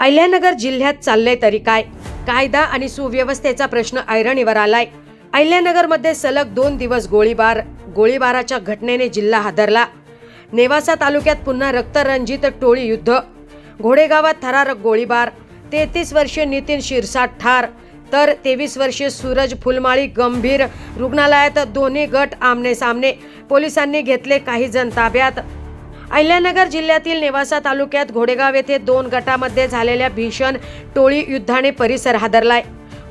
अहिल्यानगर जिल्ह्यात चाललंय तरी काय? कायदा आणि सुव्यवस्थेचा प्रश्न ऐरणीवर आलाय. अहिल्यानगरमध्ये सलग दोन दिवस गोळीबार गोळीबाराच्या घटनेने जिल्हा हादरला. नेवासा तालुक्यात पुन्हा रक्तरंजित टोळी युद्ध. घोडेगावात थरारक गोळीबार. तेहतीस वर्षीय नितीन शिरसाट ठार. तर तेवीस वर्षीय सूरज फुलमाळी गंभीर. रुग्णालयात दोन्ही गट आमने सामने पोलिसांनी घेतले काही जण ताब्यात. अहिल्यानगर जिल्ह्यातील नेवासा तालुक्यात घोडेगाव येथे दोन गटामध्ये झालेल्या भीषण टोळी युद्धाने परिसर हादरलाय.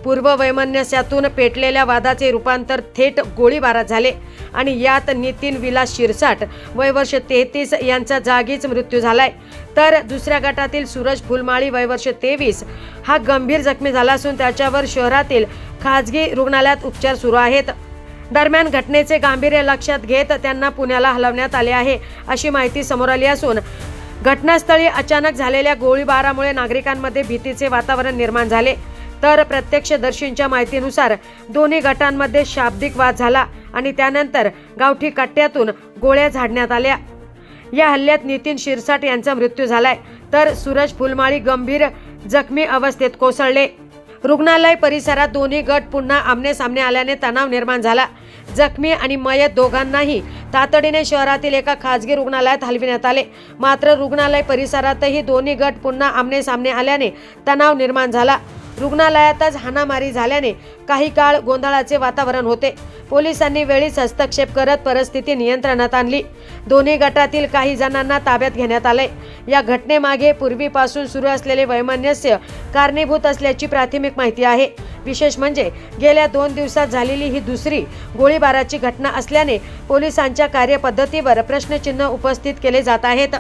पूर्व वैमनस्यातून पेटलेल्या वादाचे रूपांतर थेट गोळीबारात झाले आणि यात नितीन विलास शिरसाट वय वर्ष तेहतीस यांचा जागीच मृत्यू झालाय. तर दुसऱ्या गटातील सूरज फुलमाळी वय वर्ष तेवीस हा गंभीर जखमी झाला असून त्याच्यावर शहरातील खाजगी रुग्णालयात उपचार सुरू आहेत. दरम्यान घटनेचे गांभीर्य लक्षात घेत त्यांना पुण्याला हलवण्यात आले आहे अशी माहिती समोर आली असून घटनास्थळी अचानक झालेल्या गोळीबारामुळे नागरिकांमध्ये भीतीचे वातावरण निर्माण झाले. तर प्रत्यक्षदर्शींच्या माहितीनुसार दोन्ही गटांमध्ये शाब्दिक वाद झाला आणि त्यानंतर गावठी कट्ट्यातून गोळ्या झाडण्यात आल्या. या हल्ल्यात नितीन शिरसाट यांचा मृत्यू झालाय. तर सूरज फुलमाळी गंभीर जखमी अवस्थेत कोसळले. रुग्णालय परिसरात दोन्ही गट पुन्हा आमने सामने आल्याने तणाव निर्माण झाला. जखमी आणि मयत दोघांनाही तातडीने शहरातील एका खासगी रुग्णालयात हलविण्यात आले. मात्र रुग्णालय परिसरातही दोन्ही गट पुन्हा आमने सामने आल्याने तणाव निर्माण झाला. रुग्णालयातच हाणामारी झाल्याने काही काळ गोंधळाचे वातावरण होते. पोलिसांनी वेळीच हस्तक्षेप करत परिस्थिती नियंत्रणात आणली. दोन्ही गटातील काही जणांना ताब्यात घेण्यात आले. या घटनेमागे पूर्वीपासून सुरू असलेले वैमनस्य कारणीभूत असल्याची प्राथमिक माहिती आहे. विशेष म्हणजे गेल्या दोन दिवसात झालेली ही दुसरी गोळीबाराची घटना असल्याने पोलिसांच्या कार्यपद्धतीवर प्रश्नचिन्ह उपस्थित केले जात आहेत.